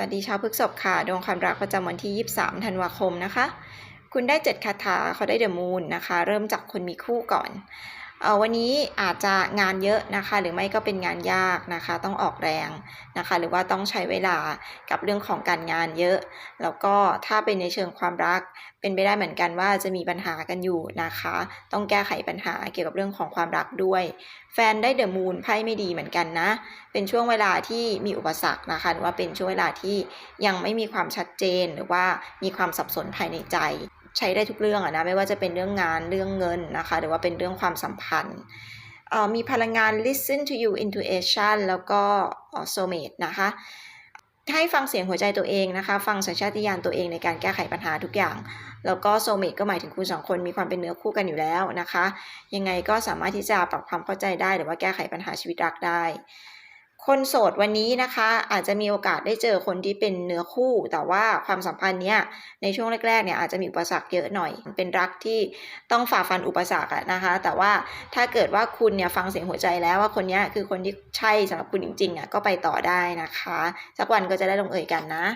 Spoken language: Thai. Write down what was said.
สวัสดีชาวพฤกษบค่ะ ดวงความรักประจำวันที่ 23 ธันวาคมนะคะ คุณได้ 7 คาถาเขาได้เดอะมูนนะคะ เริ่มจากคนมีคู่ก่อน วันนี้อาจจะงานเยอะนะคะ หรือไม่ก็เป็นงานยากนะคะ ต้องออกแรงนะคะ หรือว่าต้องใช้เวลากับเรื่องของการงานเยอะ แล้วก็ถ้าเป็นในเชิงความรัก เป็นไปได้เหมือนกันว่าจะมีปัญหากันอยู่นะคะ ต้องแก้ไขปัญหาเกี่ยวกับเรื่องของความรักด้วย แฟนได้เดอะมูนไพ่ไม่ดีเหมือนกันนะ เป็นช่วงเวลาที่มีอุปสรรคนะคะ หรือว่าเป็นช่วงเวลาที่ยังไม่มีความชัดเจนหรือว่ามีความสับสนภายในใจ ใช้ได้ทุกเรื่องอะนะไม่ว่าจะเป็นเรื่องงานเรื่องเงินนะคะ หรือว่าเป็นเรื่องความสัมพันธ์มีพลังงาน listen to you intuition แล้วก็ soulmate นะคะ ให้ฟังเสียงหัวใจตัวเองนะคะ ฟังสัญชาติญาณตัวเองในการแก้ไขปัญหาทุกอย่าง แล้วก็โซเมตก็หมายถึงคุณสองคนมีความเป็นเนื้อคู่กันอยู่แล้วนะคะ ยังไงก็สามารถที่จะปรับความเข้าใจได้หรือว่าแก้ไขปัญหาชีวิตรักได้ คนโสดวันนี้นะคะอาจจะมีโอกาสได้เจอคนที่เป็นเนื้อคู่ แต่ว่าความสัมพันธ์เนี้ยในช่วงแรกๆเนี่ยอาจจะมีอุปสรรคเยอะหน่อย เป็นรักที่ต้องฝ่าฟันอุปสรรคอะนะคะ แต่ว่าถ้าเกิดว่าคุณเนี่ยฟังเสียงหัวใจแล้วว่าคนเนี้ยคือคนที่ใช่สำหรับคุณจริงๆอะก็ไปต่อได้นะคะ สักวันก็จะได้ลงเอยกันนะ